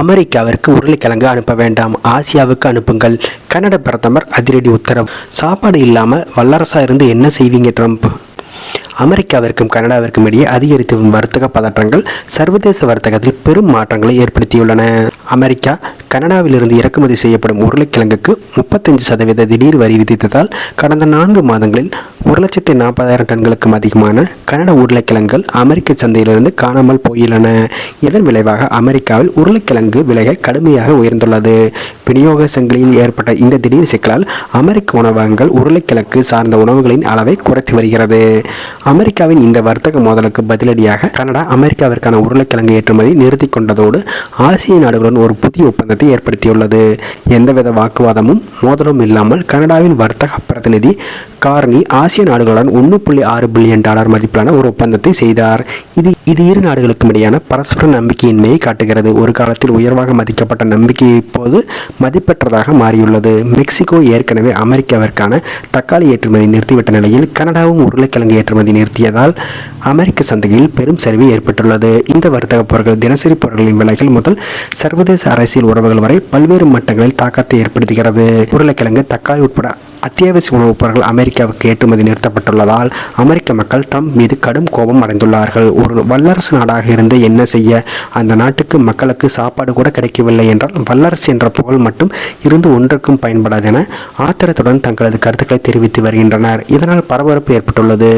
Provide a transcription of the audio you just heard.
அமெரிக்காவிற்கு உருளைக்கிழங்கு அனுப்ப வேண்டாம். ஆசியாவுக்கு அனுப்புங்கள். கனடா பிரதமர் அதிரடி உத்தரவு. சாப்பாடு இல்லாமல் வல்லரசாக இருந்து என்ன செய்வீங்க ட்ரம்ப்? அமெரிக்காவிற்கும் கனடாவிற்கும் இடையே அதிகரித்து வரும் வர்த்தக பதற்றங்கள் சர்வதேச வர்த்தகத்தில் பெரும் மாற்றங்களை ஏற்படுத்தியுள்ளன. அமெரிக்கா கனடாவிலிருந்து இறக்குமதி செய்யப்படும் உருளைக்கிழங்குக்கு முப்பத்தஞ்சு சதவீத திடீர் வரி விதித்ததால் கடந்த நான்கு மாதங்களில் ஒரு லட்சத்தி நாற்பதாயிரம் டன்களுக்கும் அதிகமான கனடா உருளைக்கிழங்குகள் அமெரிக்க சந்தையிலிருந்து காணாமல் போயுள்ளன. இதன் விளைவாக அமெரிக்காவில் உருளைக்கிழங்கு விலை கடுமையாக உயர்ந்துள்ளது. விநியோக சங்கிலியில் ஏற்பட்ட இந்த திடீர் சிக்கலால் அமெரிக்க உணவகங்கள் உருளைக்கிழங்கு சார்ந்த உணவுகளின் அளவை குறைத்து வருகிறது. அமெரிக்காவின் இந்த வர்த்தக மோதலுக்கு பதிலடியாக கனடா அமெரிக்காவிற்கான உருளைக்கிழங்கு ஏற்றுமதி நிறுத்தி கொண்டதோடு ஆசிய நாடுகளுடன் ஒரு புதிய ஒப்பந்தத்தை ஏற்படுத்தியுள்ளது. எந்தவித வாக்குவாதமும் மோதலும் இல்லாமல் கனடாவின் வர்த்தக பிரதிநிதி கார்னி ஆசிய நாடுகளுடன் ஒன்று புள்ளி ஆறு பில்லியன் டாலர் மதிப்பிலான ஒரு ஒப்பந்தத்தை செய்தார். இது இது இரு நாடுகளுக்கும் இடையான பரஸ்பர நம்பிக்கையின்மையை காட்டுகிறது. ஒரு காலத்தில் உயர்வாக மதிக்கப்பட்ட நம்பிக்கை இப்போது மதிப்பற்றதாக மாறியுள்ளது. மெக்சிகோ ஏற்கனவே அமெரிக்காவிற்கான தக்காளி ஏற்றுமதி நிறுத்திவிட்ட நிலையில் கனடாவும் உருளைக்கிழங்கு ஏற்றுமதி நிறுத்தியதால் அமெரிக்க சந்தையில் பெரும் சரிவு ஏற்பட்டுள்ளது. இந்த வர்த்தக பொருட்கள் தினசரி பொருட்களின் விலைகள் முதல் சர்வதேச அரசியல் உறவுகள் வரை பல்வேறு மட்டங்களில் தாக்கத்தை ஏற்படுத்துகிறது. உருளைக்கிழங்கு தக்காளி உட்பட அத்தியாவசிய உணவுப் பொருட்கள் அமெரிக்காவுக்கு ஏற்றுமதி நிறுத்தப்பட்டுள்ளதால் அமெரிக்க மக்கள் ட்ரம்ப் மீது கடும் கோபம் அடைந்துள்ளார்கள். ஒரு வல்லரசு நாடாக இருந்து என்ன செய்ய? அந்த நாட்டுக்கு மக்களுக்கு சாப்பாடு கூட கிடைக்கவில்லை என்றால் வல்லரசு என்ற புகழ் மட்டும் இருந்து ஒன்றுக்கும் பயன்படாது என ஆத்திரத்துடன் தங்களது கருத்துக்களை தெரிவித்து வருகின்றனர். இதனால் பரபரப்பு ஏற்பட்டுள்ளது.